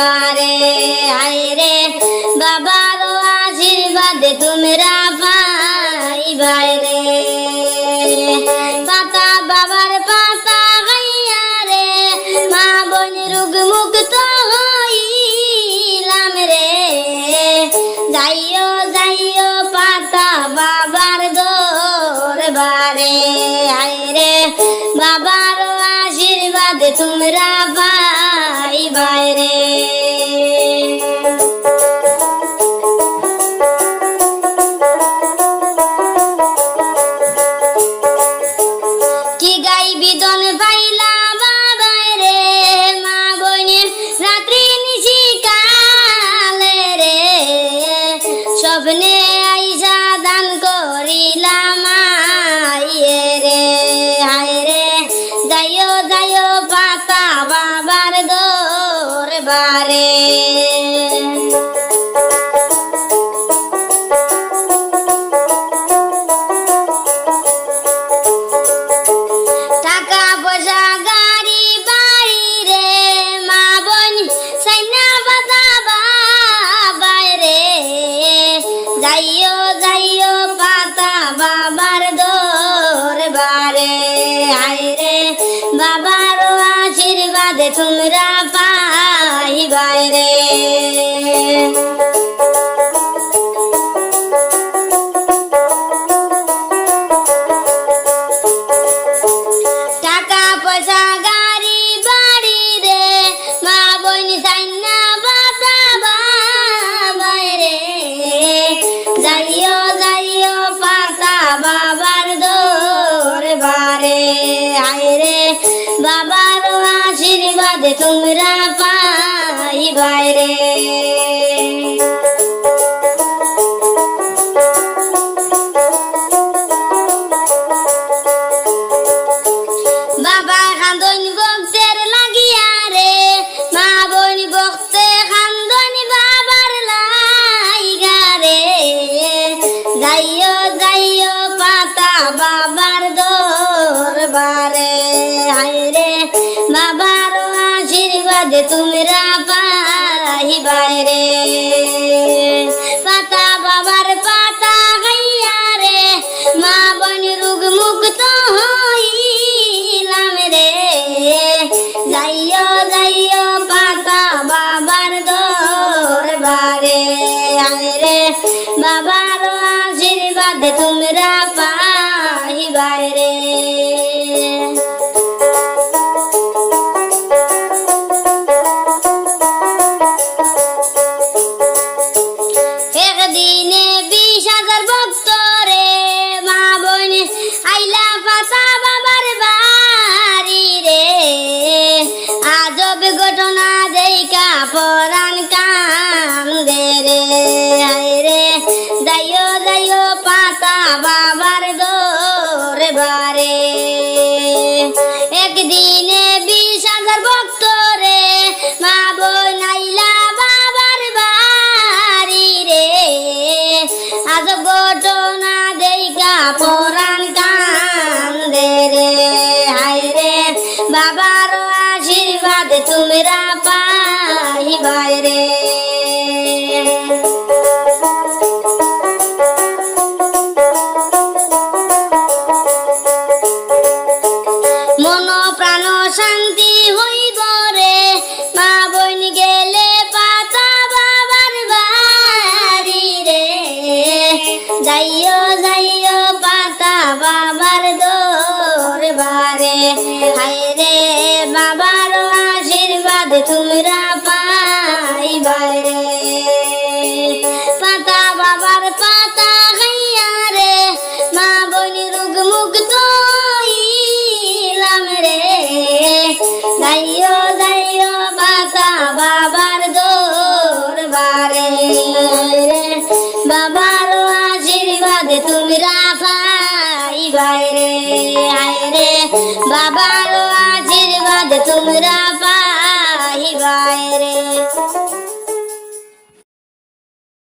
দরবারে আইরে বাবার আশীর্বাদ তোমরা পাই রে পাতা বাবার পাতা গাইয়া রে, মা বোন রোগ মুক্ত হইলাম রে। যাইও যাইও স্বপ্নে আইসা দান করিলাম আইয়ে রে হায় রে। যাইও যাইও পাতা বাবার দরবারে। টাকা যাইও যাইও পাতা বাবার দরবারে। আইরে বাবার আশীর্বাদ তোমরা পাইবাই বাবার আশীর্বাদ তোমরা পাই রে বাবার আশীর্বাদ তোমরা পাইবাই রে। পাতা বাবার পাতা গাইয়া রে, মা বোন রোগ মুক্ত হইলাম রে। যাইও যাইও পাতা বাবার দরবারে। রে বাবার আশীর্বাদ তোমরা পাইবাই রে একদিনে বিশ হাজার ভক্ত রে মা বোন আইলা পাতা বাবার বাড়ি রে। আজব ঘটনা দেখা পরাণ কান্দে রে। রে, যাইও যাইও পাতা বাবার দরবারে। একদিনে তোমরা পাইবাই রে মন প্রাণ শান্তি হইব রে, মা বোন গেলে পাতা বাবার বাড়ি রে। যাইও যাইও পাতা বাবার দরবারে। হায় রে আশীর্বাদ তোমরা পাইবাই রে পাতা বাবার পাতা গাইয়া রে, মা বোন রোগ মুক্ত হইলাম রে। যাইও যাইও পাতা বাবার দরবারে। বাবার আশীর্বাদ তোমরা পাইবাই রে আয় বাবার আশীর্বাদ তোমরা राय रे